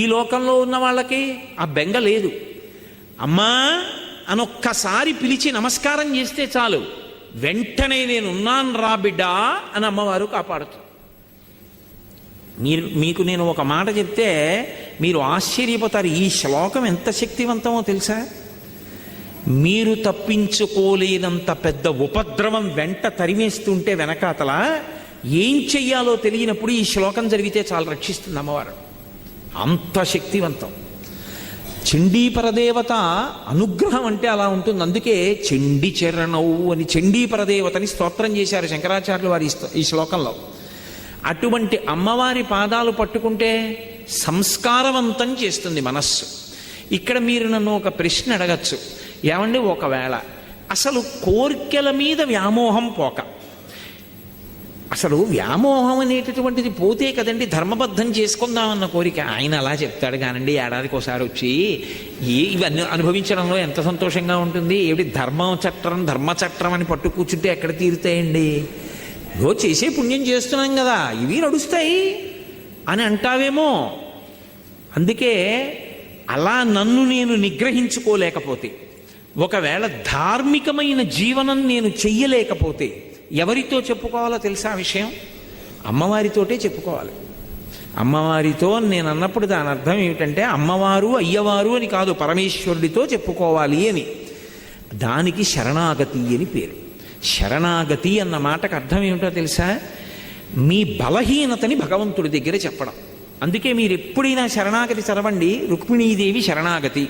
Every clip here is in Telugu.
ఈ లోకంలో ఉన్న వాళ్ళకి ఆ బెంగ లేదు. అమ్మా అనొక్కసారి పిలిచి నమస్కారం చేస్తే చాలు. వెంటనే నేను ఉన్నాను రా బిడ్డా అని అమ్మవారు కాపాడుతుంది మీరు మీకు నేను ఒక మాట చెప్తే మీరు ఆశ్చర్యపోతారు. ఈ శ్లోకం ఎంత శక్తివంతమో తెలుసా? మీరు తప్పించుకోలేనంత పెద్ద ఉపద్రవం వెంట తరిమేస్తుంటే వెనకాతల ఏం చెయ్యాలో తెలియనప్పుడు ఈ శ్లోకం జరిగితే చాలా రక్షిస్తుంది అమ్మవారు. అంత శక్తివంతం. చండీ పరదేవత అనుగ్రహం అంటే అలా ఉంటుంది. అందుకే చండి చరణవు అని చండీ పరదేవతని స్తోత్రం చేశారు శంకరాచార్యులు వారి ఈ ఈ శ్లోకంలో. అటువంటి అమ్మవారి పాదాలు పట్టుకుంటే సంస్కారవంతం చేస్తుంది మనస్సు. ఇక్కడ మీరు నన్ను ఒక ప్రశ్న అడగచ్చు. ఏమండి ఒకవేళ అసలు కోర్కెల మీద వ్యామోహం పోక. అసలు వ్యామోహం అనేటటువంటిది పోతే కదండి ధర్మబద్ధం చేసుకుందామన్న కోరిక. ఆయన అలా చెప్తాడు కానండి ఏడాదికి ఒకసారి వచ్చి ఏ ఇవన్నీ అనుభవించడంలో ఎంత సంతోషంగా ఉంటుంది? ఏమిటి ధర్మం చట్టం ధర్మ చట్టం అని పట్టు కూర్చుంటే ఎక్కడ తీరుతాయండి? ఇదో చేసే పుణ్యం చేస్తున్నాం కదా ఇవి నడుస్తాయి అని అంటావేమో. అందుకే అలా నన్ను నేను నిగ్రహించుకోలేకపోతే ఒకవేళ ధార్మికమైన జీవనం నేను చెయ్యలేకపోతే ఎవరితో చెప్పుకోవాలో తెలుసా విషయం? అమ్మవారితోటే చెప్పుకోవాలి. అమ్మవారితో నేను అన్నప్పుడు దాని అర్థం ఏమిటంటే అమ్మవారు అయ్యవారు అని కాదు పరమేశ్వరుడితో చెప్పుకోవాలి అని. దానికి శరణాగతి అని పేరు. శరణాగతి అన్న మాటకు అర్థం ఏమిటో తెలుసా? మీ బలహీనతని భగవంతుడి దగ్గర చెప్పడం. అందుకే మీరు ఎప్పుడైనా శరణాగతి చదవండి రుక్మిణీదేవి శరణాగతి.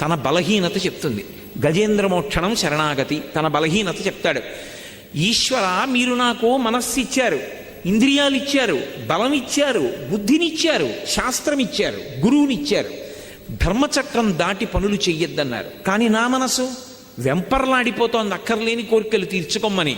తన బలహీనత చెప్తుంది. గజేంద్ర మోక్షణం శరణాగతి. తన బలహీనత చెప్తాడు. ఈశ్వర మీరు నాకు మనస్సు ఇచ్చారు ఇంద్రియాలు ఇచ్చారు బలం ఇచ్చారు బుద్ధినిచ్చారు శాస్త్రం ఇచ్చారు గురువునిచ్చారు. ధర్మచక్రం దాటి పనులు చెయ్యొద్దన్నారు. కానీ నా మనసు వెంపర్లాడిపోతోంది అక్కర్లేని కోరికలు తీర్చుకోమని.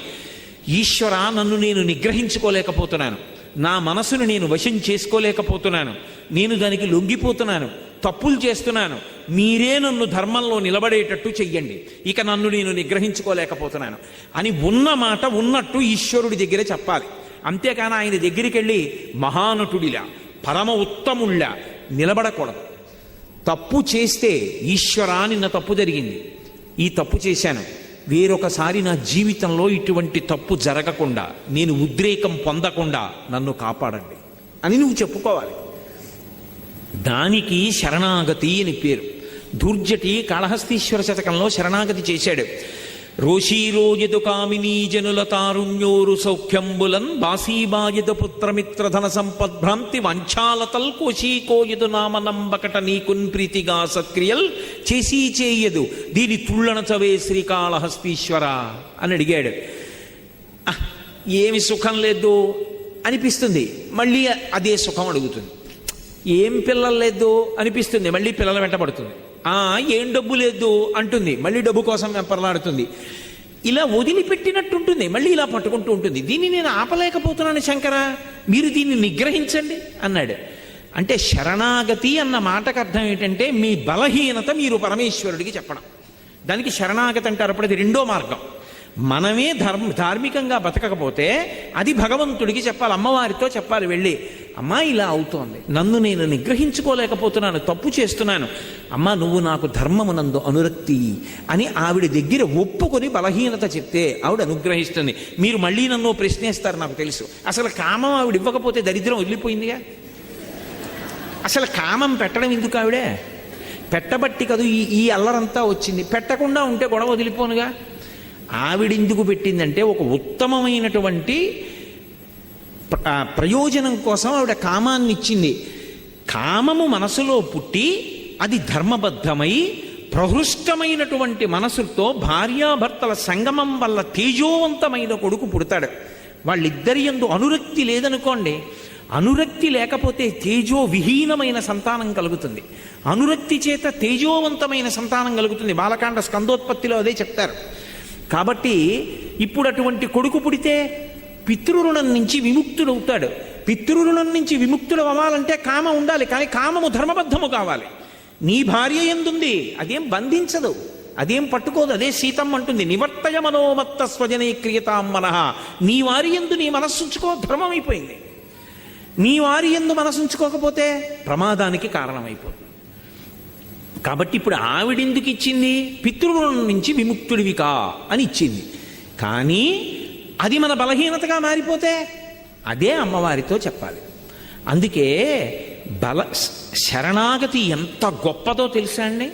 ఈశ్వర నన్ను నేను నిగ్రహించుకోలేకపోతున్నాను. నా మనసును నేను వశం చేసుకోలేకపోతున్నాను. నేను దానికి లొంగిపోతున్నాను. తప్పులు చేస్తున్నాను. మీరే నన్ను ధర్మంలో నిలబడేటట్టు చెయ్యండి. ఇక నన్ను నేను నిగ్రహించుకోలేకపోతున్నాను. అని ఉన్న మాట ఉన్నట్టు ఈశ్వరుడి దగ్గర చెప్పాలి. అంతేకాని ఆయన దగ్గరికి వెళ్ళి మహానటుడిలా పరమ ఉత్తముళ్ళ నిలబడకూడదు. తప్పు చేస్తే ఈశ్వరా నిన్న తప్పు జరిగింది. ఈ తప్పు చేశాను. వేరొకసారి నా జీవితంలో ఇటువంటి తప్పు జరగకుండా నేను ఉద్రేకం పొందకుండా నన్ను కాపాడండి. అని నువ్వు చెప్పుకోవాలి. దానికి శరణాగతి అని పేరు. దుర్జటి కాళహస్తీశ్వర శతకంలో శరణాగతి చేశాడు. రోషీరోయదు కామినీ జనుల తారుణ్యోరు సౌఖ్యంబులన్ బాసీబాయదు పుత్రమిత్రధన సంపద్భ్రాంతి వంచాలతల్ కోశీకోయదు నామనంబకట నీకున్ ప్రీతిగా సక్రియల్ చేసి చేయదు దీని తుళ్ళన చవే శ్రీకాళహస్తీశ్వర అని అడిగాడు. "ఆహ్, ఏమి సుఖం లేదు అనిపిస్తుంది. మళ్ళీ అదే సుఖం అడుగుతుంది. ఏం పిల్లలు లేదు అనిపిస్తుంది. మళ్ళీ పిల్లల వెంటబడుతుంది ఆ ఏం డబ్బు లేదు అంటుంది. మళ్ళీ డబ్బు కోసం వెంపర్లాడుతుంది. ఇలా వదిలిపెట్టినట్టుంటుంది. మళ్ళీ ఇలా పట్టుకుంటూ ఉంటుంది. దీన్ని నేను ఆపలేకపోతున్నాను శంకర. మీరు దీన్ని నిగ్రహించండి అన్నాడు. అంటే శరణాగతి అన్న మాటకు అర్థం ఏంటంటే మీ బలహీనత మీరు పరమేశ్వరుడికి చెప్పడం. దానికి శరణాగతి అంటారు. అప్పుడు అది రెండో మార్గం. మనమే ధర్మ ధార్మికంగా బతకకపోతే అది భగవంతుడికి చెప్పాలి. అమ్మవారితో చెప్పాలి వెళ్ళి. అమ్మా ఇలా అవుతోంది. నన్ను నేను నిగ్రహించుకోలేకపోతున్నాను తప్పు చేస్తున్నాను. అమ్మా నువ్వు నాకు ధర్మమునందు అనురక్తి అని ఆవిడ దగ్గర ఒప్పుకొని బలహీనత చెప్తే ఆవిడ అనుగ్రహిస్తుంది. మీరు మళ్ళీ నన్ను ప్రశ్నిస్తారు నాకు తెలుసు. అసలు కామం ఆవిడ ఇవ్వకపోతే దరిద్రం వదిలిపోయిందిగా? అసలు కామం పెట్టడం ఎందుకు ఆవిడే? పెట్టబట్టి కదూ ఈ ఈ అల్లరంతా వచ్చింది. పెట్టకుండా ఉంటే గొడవ వదిలిపోనుగా? ఆవిడెందుకు పెట్టిందంటే ఒక ఉత్తమమైనటువంటి ప్రయోజనం కోసం ఆవిడ కామాన్ని ఇచ్చింది కామము మనసులో పుట్టి అది ధర్మబద్ధమై ప్రహృష్టమైనటువంటి మనసుతో భార్యాభర్తల సంగమం వల్ల తేజోవంతమైన కొడుకు పుడతాడు. వాళ్ళిద్దరి ఎందు అనురక్తి లేదనుకోండి అనురక్తి లేకపోతే తేజో విహీనమైన సంతానం కలుగుతుంది. అనురక్తి చేత తేజోవంతమైన సంతానం కలుగుతుంది. బాలకాండ స్కందోత్పత్తిలో అదే చెప్తారు. కాబట్టి ఇప్పుడు అటువంటి కొడుకు పుడితే పితృరుణం నుంచి విముక్తుడవుతాడు. పితృరుణం నుంచి విముక్తుడు అవ్వాలంటే కామ ఉండాలి కానీ కామము ధర్మబద్ధము కావాలి. నీ భార్య ఎందుంది? అదేం బంధించదు. అదేం పట్టుకోదు. అదే సీతం అంటుంది నివర్తయ మనోమత్త స్వజనే క్రియతాం మనహ నీ వారి ఎందు నీ మనస్సుంచుకో ధర్మమైపోయింది నీ వారి ఎందు మనసుంచుకోకపోతే ప్రమాదానికి కారణమైపోతుంది. కాబట్టి ఇప్పుడు ఆవిడెందుకు ఇచ్చింది? పితృరుణం నుంచి విముక్తుడివి కా అని ఇచ్చింది. కానీ అది మన బలహీనతగా మారిపోతే అదే అమ్మవారితో చెప్పాలి. అందుకే బల శరణాగతి ఎంత గొప్పదో తెలుసా అండి?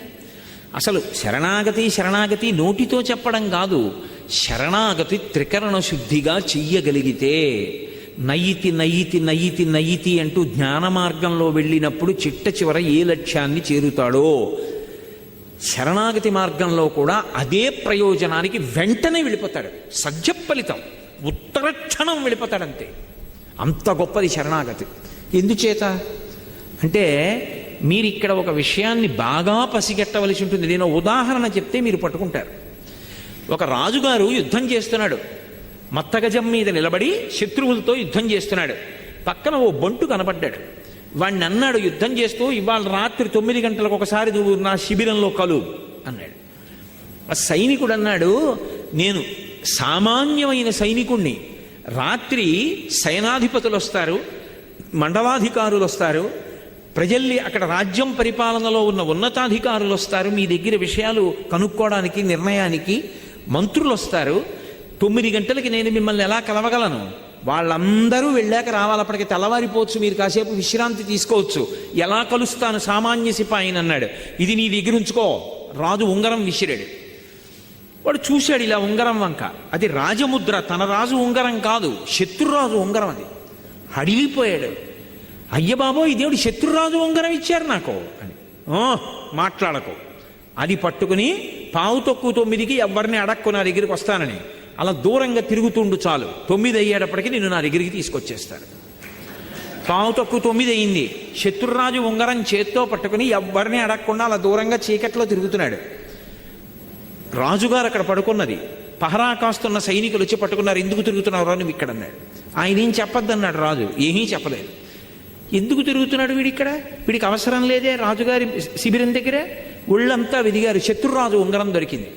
అసలు శరణాగతి శరణాగతి నోటితో చెప్పడం కాదు శరణాగతి త్రికరణ శుద్ధిగా చెయ్యగలిగితే నయ్యితి నయ్యితి నయ్యితి నయ్యితి అంటూ జ్ఞాన మార్గంలో వెళ్ళినప్పుడు చిట్ట చివర ఏ లక్ష్యాన్ని చేరుతాడో శరణాగతి మార్గంలో కూడా అదే ప్రయోజనానికి వెంటనే వెళ్ళిపోతాడు. సజ్జ ఫలితం. ఉత్తర క్షణం వెళ్ళిపోతాడంతే. అంత గొప్పది శరణాగతి. ఎందుచేత? అంటే మీరు ఇక్కడ ఒక విషయాన్ని బాగా పసిగట్టవలసి ఉంటుంది. నేను ఉదాహరణ చెప్తే మీరు పట్టుకుంటారు. ఒక రాజుగారు యుద్ధం చేస్తున్నాడు. మత్తగజం మీద నిలబడి శత్రువులతో యుద్ధం చేస్తున్నాడు. పక్కన ఓ బంటు కనబడ్డాడు వాడిని అన్నాడు యుద్ధం చేస్తూ ఇవాళ రాత్రి తొమ్మిది గంటలకు ఒకసారి నువ్వు నా శిబిరంలో కలు అన్నాడు. ఆ సైనికుడు అన్నాడు నేను సామాన్యమైన సైనికుణ్ణి. రాత్రి సైనాధిపతులు వస్తారు మండలాధికారులు వస్తారు ప్రజల్ని అక్కడ రాజ్యం పరిపాలనలో ఉన్న ఉన్నతాధికారులు వస్తారు మీ దగ్గర విషయాలు కనుక్కోవడానికి నిర్ణయానికి మంత్రులు వస్తారు తొమ్మిది గంటలకి నేను మిమ్మల్ని ఎలా కలవగలను? వాళ్ళందరూ వెళ్ళాక రావాలప్పటికి తెల్లవారిపోవచ్చు మీరు కాసేపు విశ్రాంతి తీసుకోవచ్చు. ఎలా కలుస్తాను సామాన్య సిపాయిని అన్నాడు. ఇది నీ దగ్గర ఉంచుకో. రాజు ఉంగరం విసిరాడు. వాడు చూశాడు ఇలా ఉంగరం వంక. అది రాజముద్ర. తన రాజు ఉంగరం కాదు. శత్రురాజు ఉంగరం అది. అడిగిపోయాడు అయ్య బాబో శత్రురాజు ఉంగరం ఇచ్చారు నాకు అని. "ఓ, మాట్లాడకు. అది పట్టుకుని పావు తొక్కు తొమ్మిదికి ఎవరిని అడక్కు నా దగ్గరికి వస్తానని. అలా దూరంగా తిరుగుతుండు చాలు. తొమ్మిది అయ్యేటప్పటికి నిన్ను నా దగ్గరికి తీసుకొచ్చేస్తాను పావు తొక్కు తొమ్మిది అయింది. శత్రురాజు ఉంగరం చేత్తో పట్టుకుని ఎవరిని అడగకుండా అలా దూరంగా చీకట్లో తిరుగుతున్నాడు. రాజుగారు అక్కడ పడుకున్నది. పహరా కాస్తున్న సైనికులు వచ్చి పట్టుకున్నారు. ఎందుకు తిరుగుతున్నావు నువ్వు ఇక్కడ అన్నాడు. ఆయన ఏం చెప్పొద్దన్నాడు రాజు. ఏమీ చెప్పలేదు. ఎందుకు తిరుగుతున్నాడు వీడిక్కడ వీడికి అవసరం లేదే రాజుగారి శిబిరం దగ్గరే? ఒళ్ళంతా వెదిగారు. శత్రురాజు ఉంగరం దొరికింది.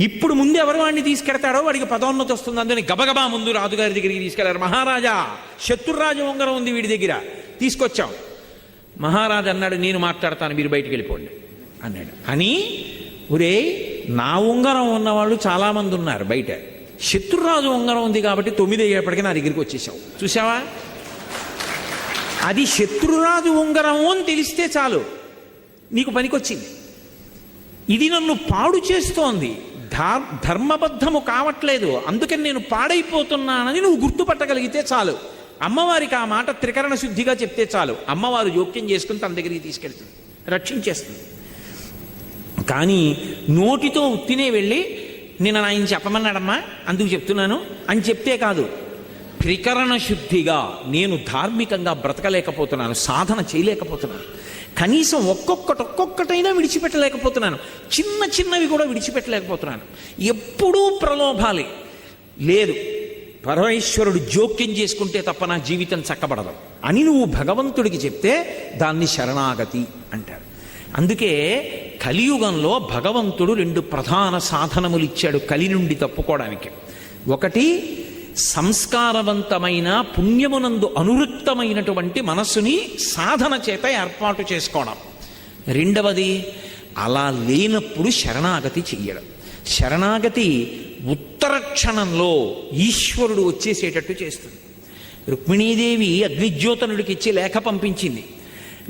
ఇప్పుడు ముందు ఎవరు వాడిని తీసుకెడతాడో వాడికి పదోన్నతి వస్తుంది. అందుకని గబగబా ముందు రాజుగారి దగ్గరికి తీసుకెళ్ళారు. మహారాజా శత్రురాజు ఉంగరం ఉంది వీడి దగ్గర. తీసుకొచ్చాం. మహారాజు అన్నాడు నేను మాట్లాడతాను. మీరు బయటికి వెళ్ళిపోండి. అన్నాడు. అని ఒరే నా ఉంగరం ఉన్నవాళ్ళు చాలామంది ఉన్నారు బయట. శత్రురాజు ఉంగరం ఉంది కాబట్టి తొమ్మిది అయ్యేపటికి నా దగ్గరికి వచ్చేసావు. చూసావా అది శత్రురాజు ఉంగరం అని తెలిస్తే చాలు. నీకు పనికొచ్చింది. ఇది నన్ను పాడు చేస్తోంది. ధర్మబద్ధము కావట్లేదు. అందుకని నేను పాడైపోతున్నానని నువ్వు గుర్తుపట్టగలిగితే చాలు. అమ్మవారికి ఆ మాట త్రికరణ శుద్ధిగా చెప్తే చాలు. అమ్మవారు జోక్యం చేసుకుని తన దగ్గరికి తీసుకెళ్తుంది. రక్షించేస్తుంది. కానీ నోటితో ఉత్తినే వెళ్ళి నేను ఆయన చెప్పమన్నాడమ్మా అందుకు చెప్తున్నాను. అని చెప్తే కాదు త్రికరణ శుద్ధిగా నేను ధార్మికంగా బ్రతకలేకపోతున్నాను సాధన చేయలేకపోతున్నాను. కనీసం ఒక్కొక్కటి ఒక్కొక్కటైనా విడిచిపెట్టలేకపోతున్నాను చిన్న చిన్నవి కూడా విడిచిపెట్టలేకపోతున్నాను. ఎప్పుడూ ప్రలోభాలే. లేదు పరమేశ్వరుడు జోక్యం చేసుకుంటే తప్ప నా జీవితం చక్కబడదు. అని నువ్వు భగవంతుడికి చెప్తే దాన్ని శరణాగతి అంటారు. అందుకే కలియుగంలో భగవంతుడు రెండు ప్రధాన సాధనములు ఇచ్చాడు కలి నుండి తప్పుకోవడానికి. ఒకటి సంస్కారవంతమైన పుణ్యమునందు అనువృత్తమైనటువంటి మనస్సుని సాధన చేత ఏర్పాటు చేసుకోవడం. రెండవది అలా లేనప్పుడు శరణాగతి చెయ్యడం. శరణాగతి ఉత్తర క్షణంలో ఈశ్వరుడు వచ్చేసేటట్టు చేస్తుంది. రుక్మిణీదేవి అగ్నిజ్యోతనుడికి ఇచ్చి లేఖ పంపించింది.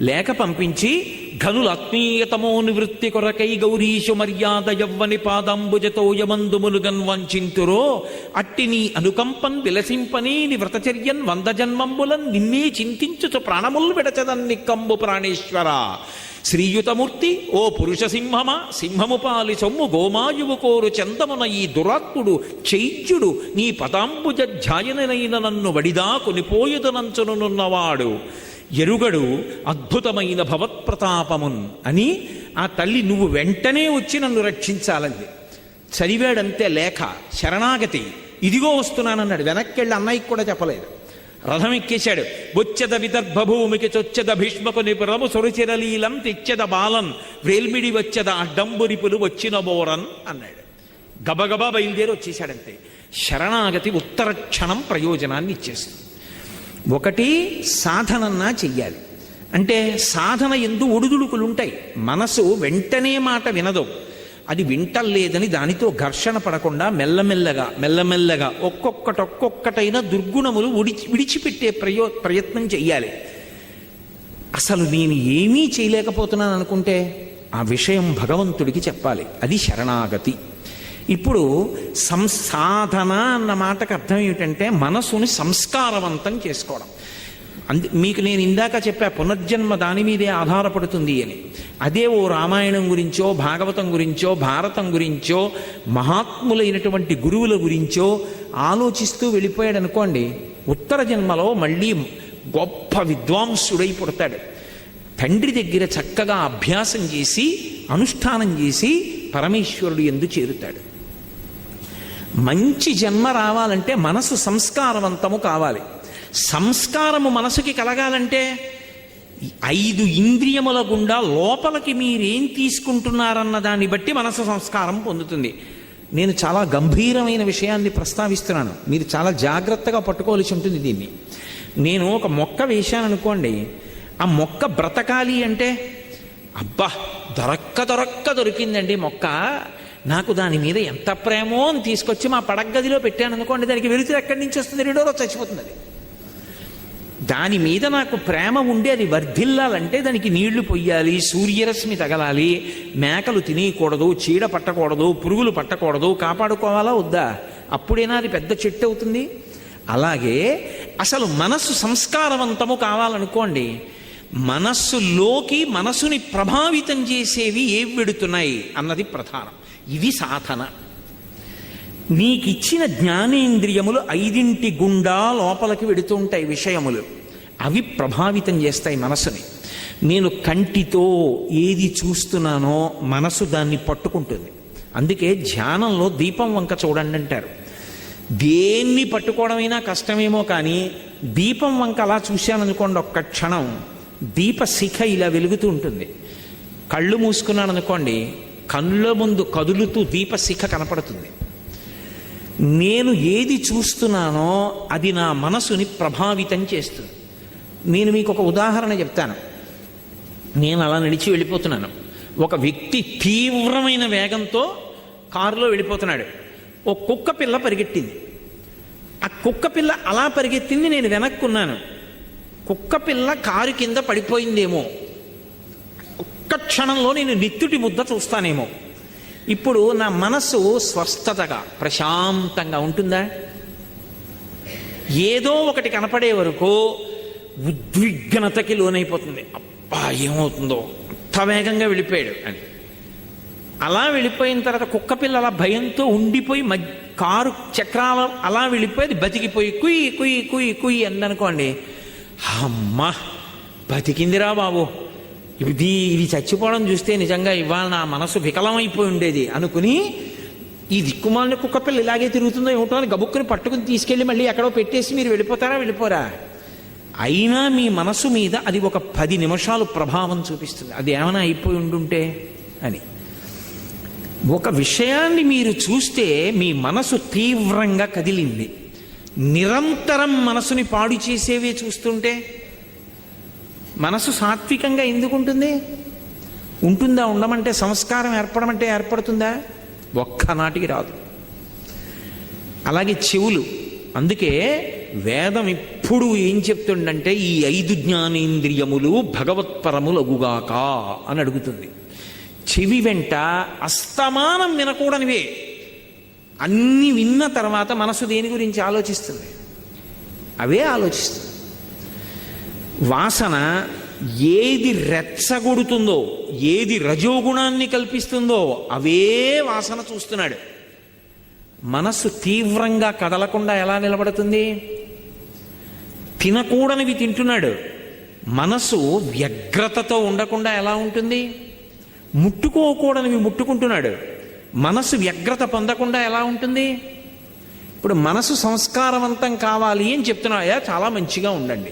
లేఖ పంపించి ఘనుల ఆత్మీయతమో నివృత్తి కొరకై గౌరీషు మర్యాద యవ్వని పాదంబుజతో యమందుములు గన్వంచింతురో అట్టి నీ అనుకంపన్ విలసింపని ని వ్రతచర్యన్ వంద జన్మంబులన్ నిన్నే చింతించుచు ప్రాణముల్ విడచదన్ నిక్కంబు ప్రాణేశ్వర. శ్రీయుతమూర్తి ఓ పురుష సింహమా సింహము పాలి సొమ్ము గోమాయువు కోరు చందమున ఈ దురాత్ముడు చైత్యుడు నీ పదాంబుజ ధ్యాయనైన నన్ను వడిదా కొనిపోయుదనంచునున్నవాడు. ఎరుగడు అద్భుతమైన భవత్ప్రతాపమున్ అని ఆ తల్లి నువ్వు వెంటనే వచ్చి నన్ను రక్షించాలంది. చదివాడంతే లేఖ శరణాగతి. ఇదిగో వస్తున్నానన్నాడు. వెనక్కెళ్ళి అన్నయ్యకి కూడా చెప్పలేదు. రథం ఎక్కేశాడు. బొచ్చెద విదర్భ భూమికి చొచ్చెద భీష్మకు నిపురము సురచిరలీలం తెచ్చెద బాలన్. వేల్మిడి వచ్చెద అడ్డంబురిపులు వచ్చిన బోరన్ అన్నాడు. గబగబా బయలుదేరి వచ్చేశాడంతే. శరణాగతి ఉత్తర క్షణం ప్రయోజనాన్ని ఇచ్చేస్తుంది. ఒకటి సాధనన్నా చెయ్యాలి. అంటే సాధన ఎందు ఒడుదుడుకులు ఉంటాయి మనసు వెంటనే మాట వినదు. అది వింటలేదని దానితో ఘర్షణ పడకుండా మెల్లమెల్లగా మెల్లమెల్లగా ఒక్కొక్కటొక్కొక్కటైన దుర్గుణములు విడిచి విడిచిపెట్టే ప్రయో ప్రయత్నం చెయ్యాలి. అసలు నేను ఏమీ చేయలేకపోతున్నాను అనుకుంటే ఆ విషయం భగవంతుడికి చెప్పాలి. అది శరణాగతి. ఇప్పుడు సంసాధన అన్న మాటకు అర్థం ఏమిటంటే మనసుని సంస్కారవంతం చేసుకోవడం. అందు మీకు నేను ఇందాక చెప్పా పునర్జన్మ దాని మీదే ఆధారపడుతుంది అని. అదే ఓ రామాయణం గురించో భాగవతం గురించో భారతం గురించో మహాత్ములైనటువంటి గురువుల గురించో ఆలోచిస్తూ వెళ్ళిపోయాడు అనుకోండి ఉత్తర జన్మలో మళ్ళీ గొప్ప విద్వాంసుడై పుడతాడు. తండ్రి దగ్గర చక్కగా అభ్యాసం చేసి అనుష్ఠానం చేసి పరమేశ్వరుడు ఎందు చేరుతాడు. మంచి జన్మ రావాలంటే మనసు సంస్కారవంతము కావాలి. సంస్కారము మనసుకి కలగాలంటే ఐదు ఇంద్రియముల గుండా లోపలికి మీరేం తీసుకుంటున్నారన్న దాన్ని బట్టి మనసు సంస్కారం పొందుతుంది. నేను చాలా గంభీరమైన విషయాన్ని ప్రస్తావిస్తున్నాను. మీరు చాలా జాగ్రత్తగా పట్టుకోవాల్సి ఉంటుంది దీన్ని. నేను ఒక మొక్క వేశాను అనుకోండి. ఆ మొక్క బ్రతకాలి అంటే అబ్బా దొరక్క దొరక్క దొరికిందండి మొక్క. నాకు దాని మీద ఎంత ప్రేమో అని తీసుకొచ్చి మా పడగదిలో పెట్టాను అనుకోండి దానికి వెలుతురు ఎక్కడి నుంచి వస్తుంది? రెండో రోజు చచ్చిపోతుంది అది. దాని మీద నాకు ప్రేమ ఉండి అది వర్ధిల్లాలంటే దానికి నీళ్ళు పొయ్యాలి సూర్యరశ్మి తగలాలి మేకలు తినేయకూడదు చీడ పట్టకూడదు పురుగులు పట్టకూడదు కాపాడుకోవాలా వద్దా? అప్పుడైనా అది పెద్ద చెట్టు అవుతుంది? అలాగే అసలు మనస్సు సంస్కారవంతము కావాలనుకోండి మనస్సులోకి మనసుని ప్రభావితం చేసేవి ఏవి పెడుతున్నాయి అన్నది ప్రధానం. ఇది సాధన. నీకిచ్చిన జ్ఞానేంద్రియములు ఐదింటి గుండా లోపలికి వెడుతూ ఉంటాయి విషయములు. అవి ప్రభావితం చేస్తాయి మనసుని. నేను కంటితో ఏది చూస్తున్నానో మనసు దాన్ని పట్టుకుంటుంది. అందుకే ధ్యానంలో దీపం వంక చూడండి అంటారు. దేన్ని పట్టుకోవడమైనా కష్టమేమో కానీ దీపం వంక అలా చూశాననుకోండి ఒక్క క్షణం దీప శిఖ ఇలా వెలుగుతూ ఉంటుంది. కళ్ళు మూసుకున్నాను అనుకోండి కళ్ళ ముందు కదులుతూ దీపశిఖ కనపడుతుంది. నేను ఏది చూస్తున్నానో అది నా మనసుని ప్రభావితం చేస్తుంది. నేను మీకు ఒక ఉదాహరణ చెప్తాను. నేను అలా నడిచి వెళ్ళిపోతున్నాను. ఒక వ్యక్తి తీవ్రమైన వేగంతో కారులో వెళ్ళిపోతున్నాడు. ఓ కుక్క పిల్ల పరిగెట్టింది. ఆ కుక్క పిల్ల అలా పరిగెత్తింది నేను వెనక్కున్నాను. కుక్క పిల్ల కారు కింద పడిపోయిందేమో. ఒక్క క్షణంలో నేను నిత్తుటి ముద్ద చూస్తానేమో. ఇప్పుడు నా మనసు స్వస్థతగా ప్రశాంతంగా ఉంటుందా? ఏదో ఒకటి కనపడే వరకు ఉద్విగ్నతకి లోనైపోతుంది. అబ్బా ఏమవుతుందో? అంత వేగంగా వెళ్ళిపోయాడు అని. అలా వెళ్ళిపోయిన తర్వాత కుక్క పిల్ల అలా భయంతో ఉండిపోయి మధ్య కారు చక్రాల అలా వెళ్ళిపోయి అది బతికిపోయి కుయ్యి కుయ్యి కుయ్యి కుయ్యి అందనుకోండి అమ్మ బతికిందిరా బాబు. ఇది ఇది చచ్చిపోవడం చూస్తే నిజంగా ఇవాళ నా మనసు వికలమైపోయి ఉండేది. అనుకుని ఈ దిక్కుమాలిన కుక్క పిల్ల ఇలాగే తిరుగుతుందో ఏమిటో అని గబుక్కుని పట్టుకుని తీసుకెళ్ళి మళ్ళీ ఎక్కడో పెట్టేసి మీరు వెళ్ళిపోతారా వెళ్ళిపోరా? అయినా మీ మనసు మీద అది ఒక పది నిమిషాలు ప్రభావం చూపిస్తుంది. అది ఏమైనా అయిపోయి ఉండుంటే అని. ఒక విషయాన్ని మీరు చూస్తే మీ మనసు తీవ్రంగా కదిలింది. నిరంతరం మనసుని పాడు చేసేవే చూస్తుంటే మనసు సాత్వికంగా ఎందుకు ఉంటుంది ఉంటుందా ఉండమంటే సంస్కారం ఏర్పడమంటే ఏర్పడుతుందా? ఒక్కనాటికి రాదు. అలాగే చెవులు. అందుకే వేదం ఇప్పుడు ఏం చెప్తుండంటే ఈ ఐదు జ్ఞానేంద్రియములు భగవత్పరములగుగాక అని అడుగుతుంది. చెవి వెంట అస్తమానం వినకూడనివే. అన్ని విన్న తర్వాత మనసు దేని గురించి ఆలోచిస్తుంది? అవే ఆలోచిస్తుంది. వాసన ఏది రెచ్చగొడుతుందో ఏది రజోగుణాన్ని కల్పిస్తుందో అవే వాసన చూస్తున్నాడు. మనస్సు తీవ్రంగా కదలకుండా ఎలా నిలబడుతుంది? తినకూడనివి తింటున్నాడు. మనసు వ్యగ్రతతో ఉండకుండా ఎలా ఉంటుంది? ముట్టుకోకూడనివి ముట్టుకుంటున్నాడు. మనసు వ్యగ్రత పొందకుండా ఎలా ఉంటుంది? ఇప్పుడు మనసు సంస్కారవంతం కావాలి అని చెప్తున్నాయా చాలా మంచిగా ఉండండి.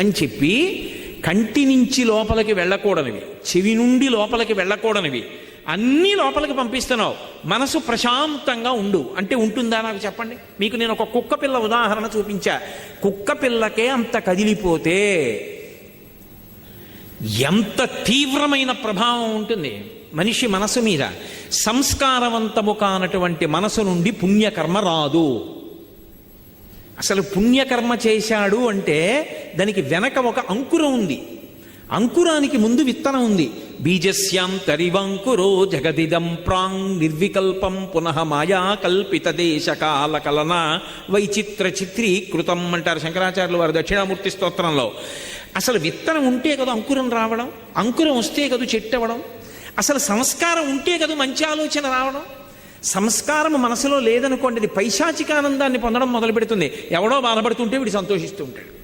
అని చెప్పి కంటి నుంచి లోపలికి వెళ్ళకూడనివి చెవి నుండి లోపలికి వెళ్ళకూడనివి అన్నీ లోపలికి పంపిస్తున్నావు. మనసు ప్రశాంతంగా ఉండు. అంటే ఉంటుందా నాకు చెప్పండి? మీకు నేను ఒక కుక్క పిల్ల ఉదాహరణ చూపించా. కుక్క పిల్లకే అంత కదిలిపోతే ఎంత తీవ్రమైన ప్రభావం ఉంటుంది మనిషి మనసు మీద. సంస్కారవంతము కానటువంటి మనసు నుండి పుణ్యకర్మ రాదు. అసలు పుణ్యకర్మ చేశాడు అంటే దానికి వెనక ఒక అంకురం ఉంది. అంకురానికి ముందు విత్తనం ఉంది. బీజస్యాం తరివంకురో జగదిదం ప్రాంగ్ నిర్వికల్పం పునః మాయా కల్పిత దేశ కాల కలన వైచిత్ర చిత్రీకృతం అంటారు శంకరాచార్యులు వారు దక్షిణామూర్తి స్తోత్రంలో. అసలు విత్తనం ఉంటే కదా అంకురం రావడం అంకురం వస్తే కదా చెట్టు అవ్వడం అసలు సంస్కారం ఉంటే కదా మంచి ఆలోచన రావడం. సంస్కారం మనసులో లేదనుకోండి ఇది పైశాచికానందాన్ని పొందడం మొదలు పెడుతుంది. ఎవడో బాధపడుతుంటే వీడు సంతోషిస్తూ ఉంటాడు.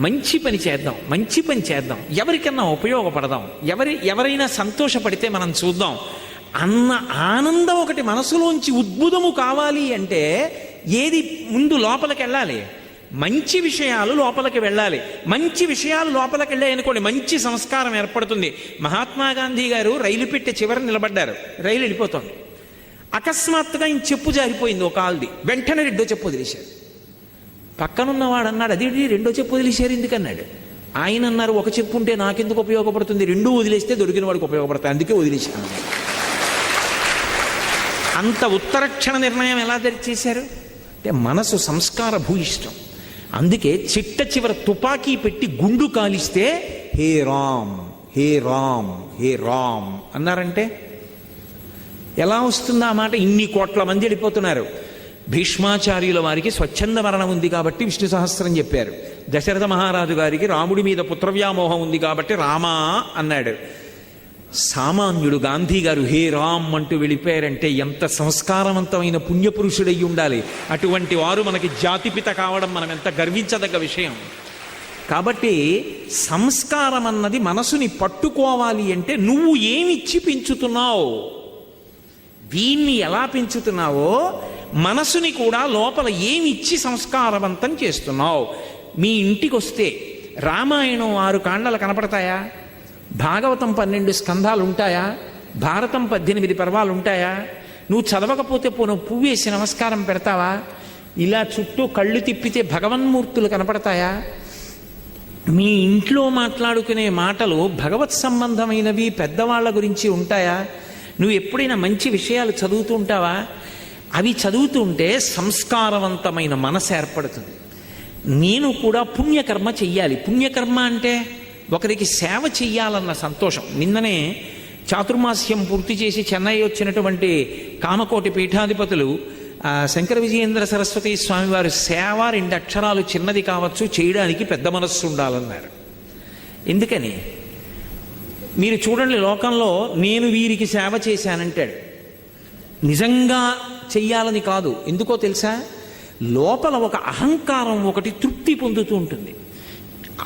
మంచి పని చేద్దాం మంచి పని చేద్దాం. ఎవరికన్నా ఉపయోగపడదాం. ఎవరి ఎవరైనా సంతోషపడితే మనం చూద్దాం. అన్న ఆనందం ఒకటి మనసులోంచి ఉద్భుతము కావాలి అంటే ఏది ముందు లోపలికి వెళ్ళాలి? మంచి విషయాలు లోపలికి వెళ్ళాలి. మంచి విషయాలు లోపలికి వెళ్ళాయనుకోండి మంచి సంస్కారం ఏర్పడుతుంది. మహాత్మా గాంధీ గారు రైలు పెట్టే చివర నిలబడ్డారు. రైలు వెళ్ళిపోతుంది. అకస్మాత్తుగా ఆయన చెప్పు జారిపోయింది ఒక ఆల్ది. వెంటనే రెండో చెప్పు వదిలేశారు. పక్కనున్నవాడు అన్నాడు అది రెండో చెప్పు వదిలేశారు ఎందుకన్నాడు? ఆయన అన్నారు ఒక చెప్పు ఉంటే నాకెందుకు ఉపయోగపడుతుంది? రెండూ వదిలేస్తే దొరికిన వాడికి ఉపయోగపడతాయి అందుకే వదిలేశాను. అంత ఉత్తరక్షణ నిర్ణయం ఎలా చేశారు? అంటే మనసు సంస్కార భూయిష్టం. అందుకే చిట్ట చివర తుపాకీ పెట్టి గుండు కాలిస్తే హే రామ్ హే రామ్ హే రామ్ అన్నారంటే ఎలా వస్తుంది ఆ మాట? ఇన్ని కోట్ల మంది వెళ్ళిపోతున్నారు. భీష్మాచార్యుల వారికి స్వచ్ఛంద మరణం ఉంది కాబట్టి విష్ణు సహస్రం చెప్పారు. దశరథ మహారాజు గారికి రాముడి మీద పుత్రవ్యామోహం ఉంది కాబట్టి రామా అన్నాడు. సామాన్యుడు గాంధీ గారు హే రామ్ అంటూ వెళ్ళిపోయారంటే ఎంత సంస్కారవంతమైన పుణ్యపురుషుడై ఉండాలి. అటువంటి వారు మనకి జాతిపిత కావడం మనం ఎంత గర్వించదగ్గ విషయం. కాబట్టి సంస్కారం అన్నది మనసుని పట్టుకోవాలి అంటే నువ్వు ఏమిచ్చి పెంచుతున్నావు? దీన్ని ఎలా పెంచుతున్నావో మనసుని కూడా లోపల ఏమిచ్చి సంస్కారవంతం చేస్తున్నావు? మీ ఇంటికి వస్తే రామాయణం ఆరు కాండలు కనపడతాయా? భాగవతం పన్నెండు స్కంధాలు ఉంటాయా భారతం పద్దెనిమిది పర్వాలు ఉంటాయా నువ్వు చదవకపోతే పోను పువ్వు వేసి నమస్కారం పెడతావా? ఇలా చుట్టూ కళ్ళు తిప్పితే భగవన్మూర్తులు కనపడతాయా? మీ ఇంట్లో మాట్లాడుకునే మాటలు భగవత్ సంబంధమైనవి పెద్దవాళ్ళ గురించి ఉంటాయా? నువ్వు ఎప్పుడైనా మంచి విషయాలు చదువుతూ ఉంటావా? అవి చదువుతుంటే సంస్కారవంతమైన మనసు ఏర్పడుతుంది. నేను కూడా పుణ్యకర్మ చెయ్యాలి. పుణ్యకర్మ అంటే ఒకరికి సేవ చెయ్యాలన్న సంతోషం. నిన్ననే చాతుర్మాస్యం పూర్తి చేసి చెన్నై వచ్చినటువంటి కామకోటి పీఠాధిపతులు శంకర విజయేంద్ర సరస్వతి స్వామి వారి సేవ రెండు అక్షరాలు చిన్నది కావచ్చు చేయడానికి పెద్ద మనస్సు ఉండాలన్నారు. ఎందుకని? మీరు చూడండి లోకంలో నేను వీరికి సేవ చేశానంటాడు. నిజంగా చెయ్యాలని కాదు. ఎందుకో తెలుసా? లోపల ఒక అహంకారం ఒకటి తృప్తి పొందుతూ ఉంటుంది.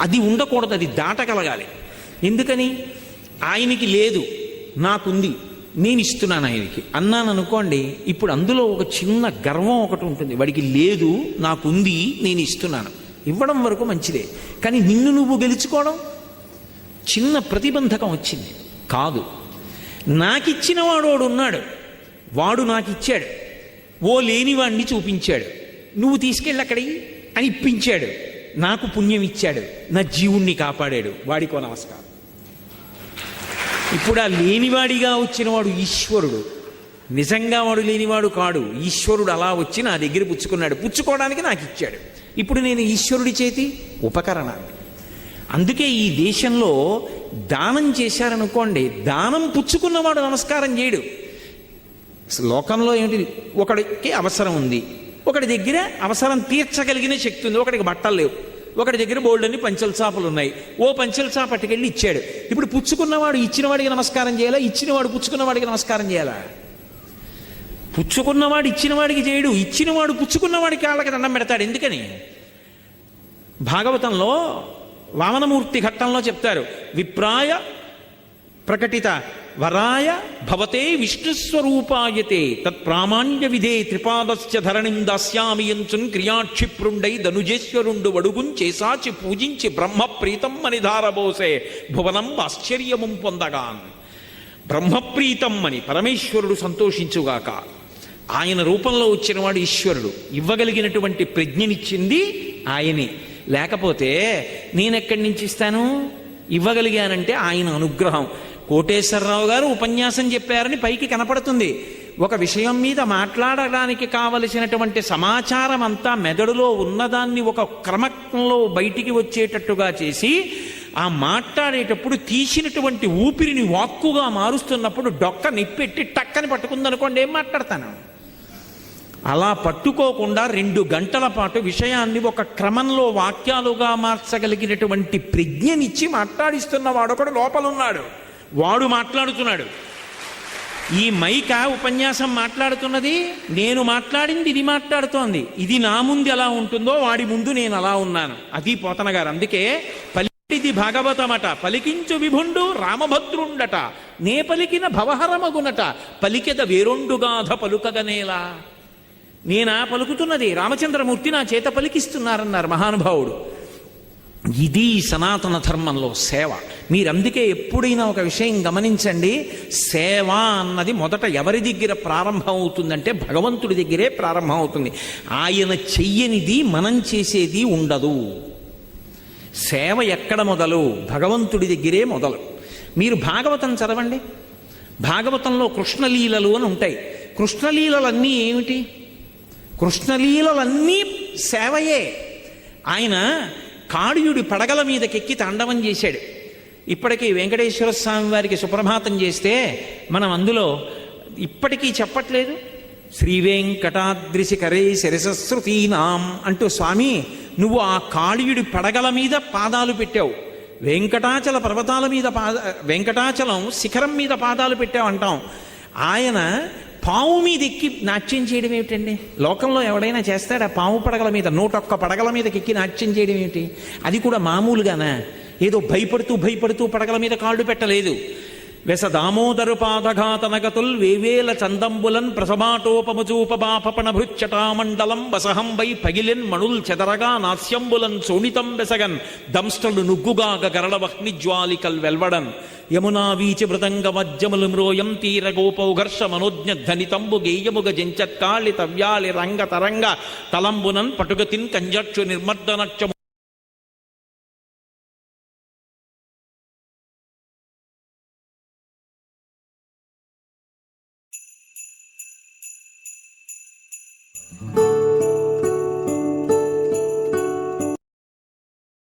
అది ఉండకూడదు అది దాటగలగాలి. ఎందుకని? ఆయనకి లేదు నాకుంది నేను ఇస్తున్నాను ఆయనకి. అన్నాను అనుకోండి ఇప్పుడు అందులో ఒక చిన్న గర్వం ఒకటి ఉంటుంది. వాడికి లేదు నాకుంది నేను ఇస్తున్నాను. ఇవ్వడం వరకు మంచిదే. కానీ నిన్ను నువ్వు గెలుచుకోవడం? చిన్న ప్రతిబంధకం వచ్చింది. కాదు. నాకిచ్చిన వాడు ఉన్నాడు. వాడు నాకిచ్చాడు. ఓ లేనివాణ్ణి చూపించాడు. నువ్వు తీసుకెళ్ళి అక్కడికి అని ఇప్పించాడు. నాకు పుణ్యం ఇచ్చాడు నా జీవుణ్ణి కాపాడాడు. వాడికో నమస్కారం. ఇప్పుడు ఆ లేనివాడిగా వచ్చినవాడు ఈశ్వరుడు. నిజంగా వాడు లేనివాడు కాడు. ఈశ్వరుడు అలా వచ్చి నా దగ్గర పుచ్చుకున్నాడు. పుచ్చుకోవడానికి నాకు ఇచ్చాడు ఇప్పుడు నేను ఈశ్వరుడి చేతి ఉపకరణాన్ని. అందుకే ఈ దేశంలో దానం చేశారనుకోండి దానం పుచ్చుకున్నవాడు నమస్కారం చేయడు. లోకంలో ఏమిటి? ఒకడికి అవసరం ఉంది. ఒకడి దగ్గర అవసరం తీర్చగలిగిన శక్తి ఉంది. ఒకడికి బట్టలు లేవు. ఒకడి దగ్గర బోల్డన్ని పంచల చాపలు ఉన్నాయి. ఓ పంచల చాప పట్టుకెళ్ళి ఇచ్చాడు. ఇప్పుడు పుచ్చుకున్నవాడు ఇచ్చినవాడికి నమస్కారం చేయాలా? ఇచ్చినవాడు పుచ్చుకున్నవాడికి నమస్కారం చేయాలా? పుచ్చుకున్నవాడు ఇచ్చినవాడికి చేయడు. ఇచ్చినవాడు పుచ్చుకున్నవాడికి వాళ్ళకి దండం పెడతాడు. ఎందుకని? భాగవతంలో వామనమూర్తి ఘట్టంలో చెప్తారు విప్రాయ ప్రకటిత వరాయ భవతే విష్ణుస్వరూపాయతే తత్ప్రామాణ్య విధే త్రిపాదస్య ధరణిం దాస్యామియంచున్ క్రియాక్షిప్రుండై ధనుజేశ్వరుండు వడుగున్ చేసాచి పూజించి బ్రహ్మప్రీతం అని ధారబోసే భువనం ఆశ్చర్యముం పొందగాన్. బ్రహ్మప్రీతం అని పరమేశ్వరుడు సంతోషించుగాక ఆయన రూపంలో వచ్చినవాడు ఈశ్వరుడు ఇవ్వగలిగినటువంటి ప్రజ్ఞనిచ్చింది ఆయనే. లేకపోతే నేనెక్కడి నుంచి ఇస్తాను? ఇవ్వగలిగానంటే ఆయన అనుగ్రహం. కోటేశ్వరరావు గారు ఉపన్యాసం చెప్పారని పైకి కనపడుతుంది. ఒక విషయం మీద మాట్లాడడానికి కావలసినటువంటి సమాచారం అంతా మెదడులో ఉన్నదాన్ని ఒక క్రమంలో బయటికి వచ్చేటట్టుగా చేసి ఆ మాట్లాడేటప్పుడు తీసినటువంటి ఊపిరిని వాక్కుగా మారుస్తున్నప్పుడు డొక్క నిప్పెట్టి టక్కని పట్టుకుందనుకోండి ఏం మాట్లాడతాను? అలా పట్టుకోకుండా రెండు గంటల పాటు విషయాన్ని ఒక క్రమంలో వాక్యాలుగా మార్చగలిగినటువంటి ప్రజ్ఞనిచ్చి మాట్లాడిస్తున్న వాడొకడు లోపలున్నాడు. వాడు మాట్లాడుతున్నాడు. ఈ మైక ఉపన్యాసం మాట్లాడుతున్నది నేను మాట్లాడింది ఇది మాట్లాడుతోంది. ఇది నా ముందు ఎలా ఉంటుందో వాడి ముందు నేను అలా ఉన్నాను. అది పోతన గారు. అందుకే పలికిది భాగవతమట. పలికించు విభుండు రామభద్రుండట. నే పలికిన భవహరమగునట. పలికెద వేరొండుగాధ పలుకగనేలా. నేనా పలుకుతున్నది? రామచంద్రమూర్తి నా చేత పలికిస్తున్నారన్నారు మహానుభావుడు. ఇది సనాతన ధర్మంలో సేవ. మీరందుకే ఎప్పుడైనా ఒక విషయం గమనించండి. సేవ అన్నది మొదట ఎవరి దగ్గర ప్రారంభం అవుతుందంటే భగవంతుడి దగ్గరే ప్రారంభం అవుతుంది ఆయన చెయ్యనిది మనం చేసేది ఉండదు. సేవ ఎక్కడ మొదలు? భగవంతుడి దగ్గరే మొదలు. మీరు భాగవతం చదవండి. భాగవతంలో కృష్ణలీలలు అని ఉంటాయి. కృష్ణలీలలన్నీ ఏమిటి? కృష్ణలీలలన్నీ సేవయే. ఆయన కాడియుడి పడగల మీదకెక్కి తాండవం చేశాడు. ఇప్పటికీ వెంకటేశ్వర స్వామి వారికి సుప్రభాతం చేస్తే మనం అందులో ఇప్పటికీ చెప్పట్లేదు. శ్రీ వెంకటాద్రిశిఖరే శిరసశ్రుతీనాం అంటూ స్వామి నువ్వు ఆ కాళీయుడి పడగల మీద పాదాలు పెట్టావు. వెంకటాచల పర్వతాల మీద పాద వెంకటాచలం శిఖరం మీద పాదాలు పెట్టావు అంటాం. ఆయన పావు మీద ఎక్కి నాట్యం చేయడం ఏమిటండి? లోకంలో ఎవడైనా చేస్తాడా? పావు పడగల మీద నూటొక్క పడగల మీదకి ఎక్కి నాట్యం చేయడం ఏమిటి? అది కూడా మామూలుగానా? ఏదో భయపడుతూ భయపడుతూ పడగల మీద కాళ్ళు పెట్టలేదు. వెస దామోదరు పాదఘాతనగతుల్ వేవేల చందంబులన్ ప్రసమాటోపమచూపబాపణ భృచ్చటామండలం వసహం వై పగిలిన్ మణుల్ చెదరగా నాస్యంబులన్ శోణితం వెసగన్. దంష్టలు నుగ్గుగాగ గరళవహ్నిజ్వాలికల్ వెల్వడన్. యమునా వీచి మృదంగ మజ్జములు మ్రోయం తీర గోపౌఘర్ష మనోజ్ఞ ధనితంబు గేయముగ జంచత్కాళి తవ్యాళి రంగ తరంగ తలంబునన్ పటుగతిన్ కంజక్షు నిర్మర్దనక్షము